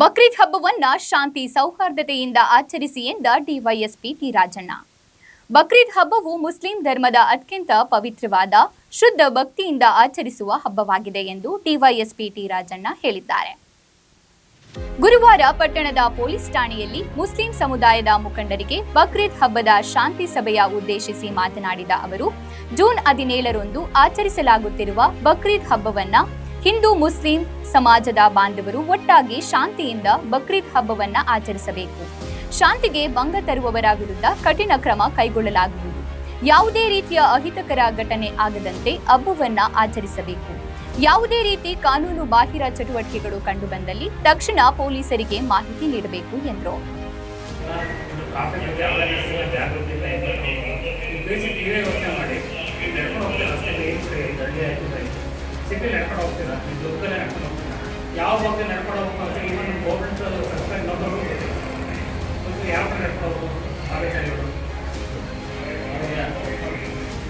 ಬಕ್ರೀದ್ ಹಬ್ಬವನ್ನ ಶಾಂತಿ ಸೌಹಾರ್ದತೆಯಿಂದ ಆಚರಿಸಿ ಎಂದ ಡಿವೈಎಸ್ಪಿ ಟಿ ರಾಜಣ್ಣ. ಬಕ್ರೀದ್ ಹಬ್ಬವು ಮುಸ್ಲಿಂ ಧರ್ಮದ ಅತ್ಯಂತ ಪವಿತ್ರವಾದ, ಶುದ್ಧ ಭಕ್ತಿಯಿಂದ ಆಚರಿಸುವ ಹಬ್ಬವಾಗಿದೆ ಎಂದು ಡಿವೈಎಸ್ಪಿ ಟಿ ರಾಜಣ್ಣ ಹೇಳಿದ್ದಾರೆ. ಗುರುವಾರ ಪಟ್ಟಣದ ಪೊಲೀಸ್ ಠಾಣೆಯಲ್ಲಿ ಮುಸ್ಲಿಂ ಸಮುದಾಯದ ಮುಖಂಡರಿಗೆ ಬಕ್ರೀದ್ ಹಬ್ಬದ ಶಾಂತಿ ಸಭೆಯ ಉದ್ದೇಶಿಸಿ ಮಾತನಾಡಿದ ಅವರು, ಜೂನ್ ಹದಿನೇಳರಂದು ಆಚರಿಸಲಾಗುತ್ತಿರುವ ಬಕ್ರೀದ್ ಹಬ್ಬವನ್ನ ಹಿಂದೂ ಮುಸ್ಲಿಂ ಸಮಾಜದ ಬಾಂಧವರು ಒಟ್ಟಾಗಿ ಶಾಂತಿಯಿಂದ ಬಕ್ರೀದ್ ಹಬ್ಬವನ್ನ ಆಚರಿಸಬೇಕು. ಶಾಂತಿಗೆ ಭಂಗ ತರುವವರ ವಿರುದ್ಧ ಕಠಿಣ ಕ್ರಮ ಕೈಗೊಳ್ಳಲಾಗುವುದು. ಯಾವುದೇ ರೀತಿಯ ಅಹಿತಕರ ಘಟನೆ ಆಗದಂತೆ ಹಬ್ಬವನ್ನ ಆಚರಿಸಬೇಕು. ಯಾವುದೇ ರೀತಿ ಕಾನೂನು ಬಾಹಿರ ಚಟುವಟಿಕೆಗಳು ಕಂಡುಬಂದಲ್ಲಿ ತಕ್ಷಣ ಪೊಲೀಸರಿಗೆ ಮಾಹಿತಿ ನೀಡಬೇಕು ಎಂದರು. ಸಿಟಿ ನಡ್ಕೊಂಡು ಹೋಗ್ತೀರಾ? ನೀವು ದುರ್ಗಲ್ಲೇ ನಡ್ಕೊಂಡು ಹೋಗ್ತೀರಾ? ಯಾವ ಬಗ್ಗೆ ನಡ್ಕೊಂಡು ಹೋಗ್ಬೇಕು ಇವನ್ ಗೌರ್ಮೆಂಟ್ ಸರ್ಕಾರ ಸ್ವಲ್ಪ ಯಾವ ಕಡೆ ನಡ್ಕೊಂಡು ಹೋಗ್ಬೋದು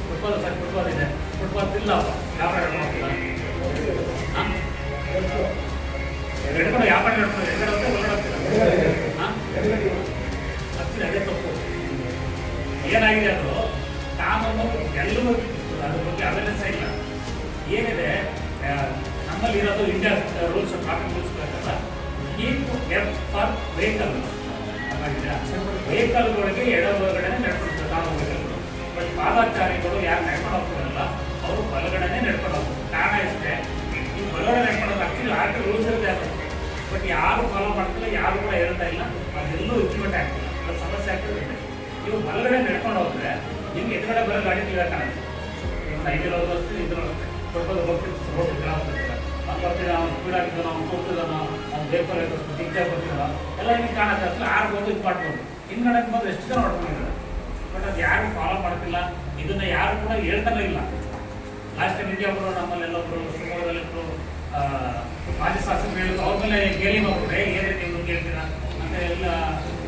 ಫುಟ್ಬಾಲ್ ಸರ್ ಫುಟ್ಬಾಲ್ ಇದೆ. ಫುಟ್ಬಾಲ್ ಇಲ್ಲ ಯಾವ ಕಡೆ ನಡ್ಕೊಂಡು ನಡ್ಕೊಂಡು ಯಾವ ಕಡೆ ನಡ್ಕೊಂಡು ಎದುರು ಹೋಗ್ತೀರಾ? ಹಾಂ? ಹತ್ತಿರ, ಅದೇ ತಪ್ಪು. ಏನಾಗಿದೆ ಅದು? ಕಾನೂನು ಎಲ್ಲರೂ ಅದ್ರ ಬಗ್ಗೆ ಅವೇರ್ನೆಸ್ ಇಲ್ಲ. ಏನಿದೆ ನಮ್ಮಲ್ಲಿ ಇರೋದು ಇಂಡಿಯಾ ರೂಲ್ಸ್ ಟ್ರಾಫಿಕ್ ರೂಲ್ಸ್ ಪ್ರಕಾರ ಕೀಪ್ ಎಫ್ ಫಾರ್ ವೆಹಿಕಲ್ ವೆಹಿಕಲ್ಗಳಿಗೆ ಎಡ ಒಳಗಡೆ ನಡ್ಕೊಂಡು ನಾವು ವೆಹಿಕಲ್ಗಳು ಬಟ್ ಪಾದಾಚಾರಿಗಳು ಯಾರು ನಡ್ಕೊಂಡು ಹೋಗ್ತಾರಲ್ಲ ಅವರು ಬಲಗಡೆನೆ ನಡ್ಕೊಂಡು ಹೋಗ್ತಾರೆ ಕಾರಣ ಇಷ್ಟೇ ನೀವು ಬಲಗಡೆ ನಡ್ಕೊಂಡು ಆಗ್ತಿಲ್ಲ. ಆಟ ರೂಲ್ಸ್ ಇರುತ್ತೆ ಅದಕ್ಕೆ ಬಟ್ ಯಾರು ಫಾಲೋ ಮಾಡ್ತಿಲ್ಲ, ಯಾರು ಕೂಡ ಹೇಳ್ತಾ ಇಲ್ಲ. ಅದೆಲ್ಲೂ ಇಂಪ್ಲಿಮೆಂಟ್ ಆಗ್ತಿಲ್ಲ. ಅದು ಸಮಸ್ಯೆ ಆಗ್ತಿದೆ. ನೀವು ಬಲಗಡೆ ನಡ್ಕೊಂಡು ಹೋದ್ರೆ ನಿಮ್ಗೆ ಎದುರುಗಡೆ ಬರೋ ಗಾಡಿ ಕಾಣುತ್ತೆ. ಸೈಡ್ ಹೋಗ್ತೀವಿ ಇದ್ರ ಅವ್ನು ಟೀಚರ್ ಬರ್ತಿದ್ದಾನೋ ಎಲ್ಲ ಹಿಂಗೆ ಕಾಣುತ್ತೆ. ಅಸಲು ಆರು ಹೋಗಿ ಇದು ಮಾಡ್ಬೋದು ಹಿಂದ್ಗಡೆ ಬಂದು ಎಷ್ಟು ಜನ ಹೊಡ್ಕೊಂಡಿದ್ದಾರೆ ಬಟ್ ಅದು ಯಾರು ಫಾಲೋ ಮಾಡ್ತಿಲ್ಲ, ಇದನ್ನ ಯಾರು ಕೂಡ ಹೇಳ್ತಾನೆ ಇಲ್ಲ. ಲಾಸ್ಟ್ ಟೈಮ್ ಇಂಡಿಯಾ ಅವರು ನಮ್ಮಲ್ಲೆಲ್ಲ ಒಬ್ಬರು ಶಿವಮೊಗ್ಗದಲ್ಲಿ ಒಬ್ಬರು ಮಾಜಿ ಶಾಸಕರು ಹೇಳಿದ್ರು. ಅವ್ರ ಮೇಲೆ ಗೇಲಿ ಮಾಡ್ಬಿಟ್ರೆ, ಏನು ನೀವು ಕೇಳ್ತೀರಾ? ಅಂತ ಎಲ್ಲ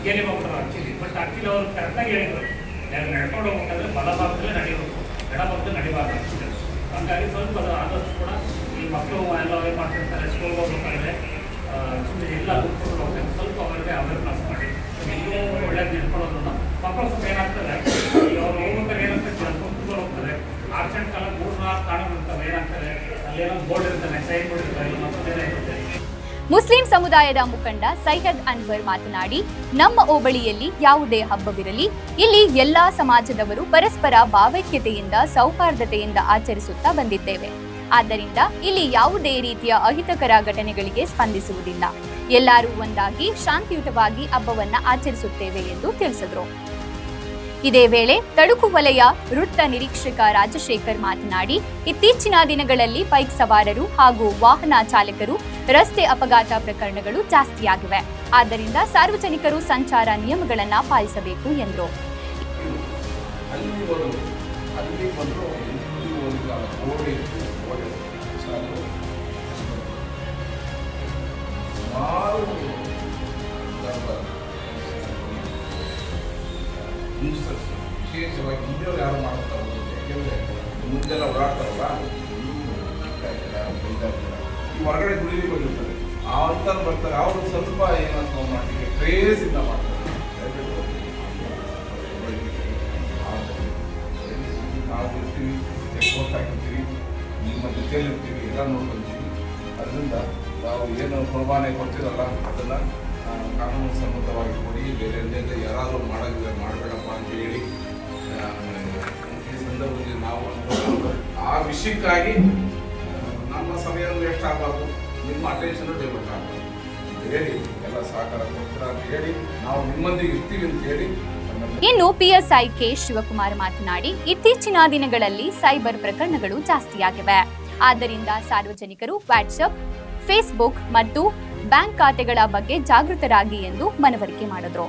ಗೇಲಿ ಮಾಡ್ಬಿಟ್ರು ಆಕ್ಚುಲಿ ಬಟ್ ಆಕ್ಚುಲಿ ಅವ್ರು ಕರೆಕ್ಟಾಗಿ ಹೇಳಿದ್ರು. ಯಾರು ನಡ್ಕೊಂಡು ಹೋಗ್ಬೇಕಾದ್ರೆ ಬಲಭಾಗದಲ್ಲೇ ನಡೆಯಬೇಕು ಎಡ ಭಾಗದಲ್ಲಿ ನಡಿಬಾರ್ದು actually. ಹಂಗಾಗಿ ಸ್ವಲ್ಪ ಆದಷ್ಟು ಕೂಡ ಈ ಮಕ್ಕಳು ಎಲ್ಲ ಏನು ಮಾಡ್ತಿರ್ತಾರೆ ಸ್ಕೂಲ್ಗೆ ಹೋಗ್ಬೇಕಾದ್ರೆ ಎಲ್ಲ ಸ್ವಲ್ಪ ಅವರಿಗೆ ಅವೇರ್ನೆಸ್ ಮಾಡಿ ಸ್ವಲ್ಪ ಏನಾಗ್ತದೆ ಅವ್ರು ಹೋಗ್ಬೇಕಾದ್ರೆ ಆಕ್ಸಿಡೆಂಟ್ ಕಾಲ ಮೂರು ನಾಲ್ಕು ಏನಾಗ್ತದೆ ಬೋರ್ಡ್ ಇರ್ತಾನೆ ಸೈನ್ ಮುಸ್ಲಿಂ ಸಮುದಾಯದ ಮುಖಂಡ ಸೈಯದ್ ಅನ್ವರ್ ಮಾತನಾಡಿ, ನಮ್ಮ ಹೋಬಳಿಯಲ್ಲಿ ಯಾವುದೇ ಹಬ್ಬವಿರಲಿ, ಇಲ್ಲಿ ಎಲ್ಲಾ ಸಮಾಜದವರು ಪರಸ್ಪರ ಭಾವೈಕ್ಯತೆಯಿಂದ, ಸೌಹಾರ್ದತೆಯಿಂದ ಆಚರಿಸುತ್ತಾ ಬಂದಿದ್ದೇವೆ. ಆದ್ದರಿಂದ ಇಲ್ಲಿ ಯಾವುದೇ ರೀತಿಯ ಅಹಿತಕರ ಘಟನೆಗಳಿಗೆ ಸ್ಪಂದಿಸುವುದಿಲ್ಲ. ಎಲ್ಲರೂ ಒಂದಾಗಿ ಶಾಂತಿಯುತವಾಗಿ ಹಬ್ಬವನ್ನ ಆಚರಿಸುತ್ತೇವೆ ಎಂದು ತಿಳಿಸಿದರು. ಇದೇ ವೇಳೆ ತಡುಕು ವಲಯ ವೃತ್ತ ನಿರೀಕ್ಷಕ ರಾಜಶೇಖರ್ ಮಾತನಾಡಿ, ಇತ್ತೀಚಿನ ದಿನಗಳಲ್ಲಿ ಬೈಕ್ ಸವಾರರು ಹಾಗೂ ವಾಹನ ಚಾಲಕರು ರಸ್ತೆ ಅಪಘಾತ ಪ್ರಕರಣಗಳು ಜಾಸ್ತಿಯಾಗಿವೆ. ಆದ್ದರಿಂದ ಸಾರ್ವಜನಿಕರು ಸಂಚಾರ ನಿಯಮಗಳನ್ನ ಪಾಲಿಸಬೇಕು ಎಂದರು. ಅಲ್ಲಿ ಅಲ್ಲಿ ಒಂದು ಯಾರು ಮುಂದೆಲ್ಲ ಓಡಾಡ್ತಾರಲ್ಲ ಹೊರಗಡೆ ದುಡಿಲಿ ಬಂದಿರ್ತಾರೆ ಆ ಬರ್ತಾರೆ. ಅವರು ಸ್ವಲ್ಪ ಏನಂತ ಮಾಡ್ಲಿಕ್ಕೆ ಇಂದ ಮಾಡ್ತಾರೆ. ಇರ್ತೀವಿ ಎಲ್ಲ ನೋಡ್ಕೊಂತೀವಿ. ಅದರಿಂದ ನಾವು ಏನು ಪ್ರಮಾಣ ಕೊಡ್ತೀರಲ್ಲ, ಅದನ್ನು ಕಾನೂನು ಸಮ್ಮತವಾಗಿ ಕೊಡಿ, ಬೇರೆ ಎಲ್ಲೆಲ್ಲ ಯಾರಾದರೂ ಮಾಡೋದಿಲ್ಲ ಮಾಡಬೇಡಪ್ಪ ಅಂತ ಹೇಳಿ ಈ ಸಂದರ್ಭದಲ್ಲಿ ನಾವು ಆ ವಿಷಯಕ್ಕಾಗಿ ನಮ್ಮ ಸಮಯವನ್ನು ವೇಸ್ಟ್ ಆಗಬಾರ್ದು. ನಿಮ್ಮ ಅಟೆನ್ಷನ್ ಡೈವರ್ಟ್ ಆಗಬಾರ್ದು ಅಂತ ಹೇಳಿ, ಎಲ್ಲ ಸಹಕಾರ ಕೊಡ್ತೀರಾ ಅಂತ ಹೇಳಿ, ನಾವು ನಿಮ್ಮೊಂದಿಗೆ ಇರ್ತೀವಿ ಅಂತ ಹೇಳಿ ಇನ್ನು ಪಿಎಸ್ಐ ಕೆ ಶಿವಕುಮಾರ್ ಮಾತನಾಡಿ, ಇತ್ತೀಚಿನ ದಿನಗಳಲ್ಲಿ ಸೈಬರ್ ಪ್ರಕರಣಗಳು ಜಾಸ್ತಿಯಾಗಿವೆ. ಆದ್ದರಿಂದ ಸಾರ್ವಜನಿಕರು ವಾಟ್ಸಪ್ ಫೇಸ್ಬುಕ್ ಮತ್ತು ಬ್ಯಾಂಕ್ ಖಾತೆಗಳ ಬಗ್ಗೆ ಜಾಗೃತರಾಗಿ ಎಂದು ಮನವರಿಕೆ ಮಾಡಿದರು.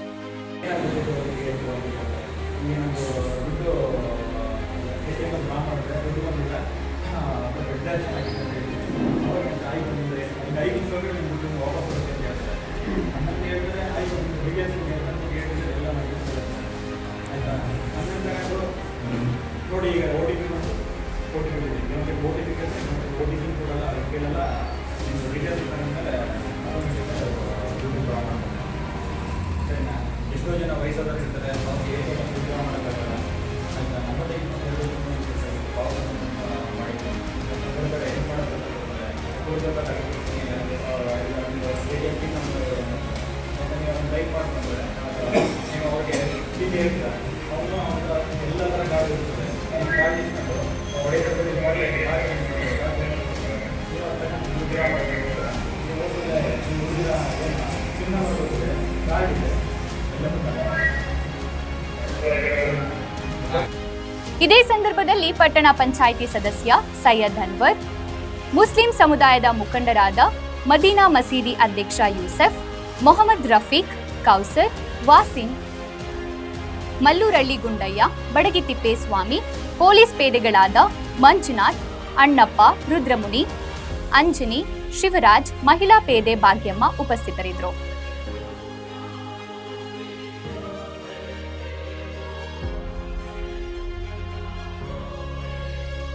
ನೋಡಿ ಈಗ ಓ ಕೊಟ್ಟಿದ್ದೀನಿ ನಿಮಗೆ ನೋಟಿಫಿಕೇಶನ್ ನೋಟಿಫಿಕೇಶನ್ ಕೂಡ ಅದಕ್ಕೆ ಕೇಳಲ್ಲ ನಿಮ್ಮ ಡೀಟೇಲ್ಸ್ ಬಂದಮೇಲೆ ಸರಿನಾ ಎಷ್ಟೋ ಜನ ವಯಸ್ಸಾದವರು ಇರ್ತಾರೆ ಅವ್ರಿಗೆ ಏನು ಉದ್ಯೋಗ ಮಾಡೋಕ್ಕಾಗಲ್ಲ ಅಂತ ನಮ್ಮ ಮಾಡಿದ್ದೆ ಏನು ಮಾಡೋದು ಕೊಡಬೇಕಾಗಿ ನಮ್ಮ ಲೈಕ್ ಮಾಡ್ಕೊಂಡ್ರೆ ನೀವು ಅವರಿಗೆ ಇಲ್ಲಿ ಹೇಳ್ತಾರೆ ಇದೇ ಸಂದರ್ಭದಲ್ಲಿ ಪಟ್ಟಣ ಪಂಚಾಯಿತಿ ಸದಸ್ಯ ಸೈಯದ್ ಅನ್ವರ್, ಮುಸ್ಲಿಂ ಸಮುದಾಯದ ಮುಖಂಡರಾದ ಮದೀನಾ ಮಸೀದಿ ಅಧ್ಯಕ್ಷ ಯೂಸೆಫ್, ಮೊಹಮ್ಮದ್ ರಫೀಕ್, ಕೌಸರ್, ವಾಸಿಂ, ಮಲ್ಲೂರಳ್ಳಿ ಗುಂಡಯ್ಯ, ಬಡಗಿ ತಿಪ್ಪೇಸ್ವಾಮಿ, ಪೊಲೀಸ್ ಪೇದೆಗಳಾದ ಮಂಜುನಾಥ್, ಅಣ್ಣಪ್ಪ, ರುದ್ರಮುನಿ, ಅಂಜನಿ, ಶಿವರಾಜ್, ಮಹಿಳಾ ಪೇದೆ ಭಾಗ್ಯಮ್ಮ ಉಪಸ್ಥಿತರಿದ್ದರು.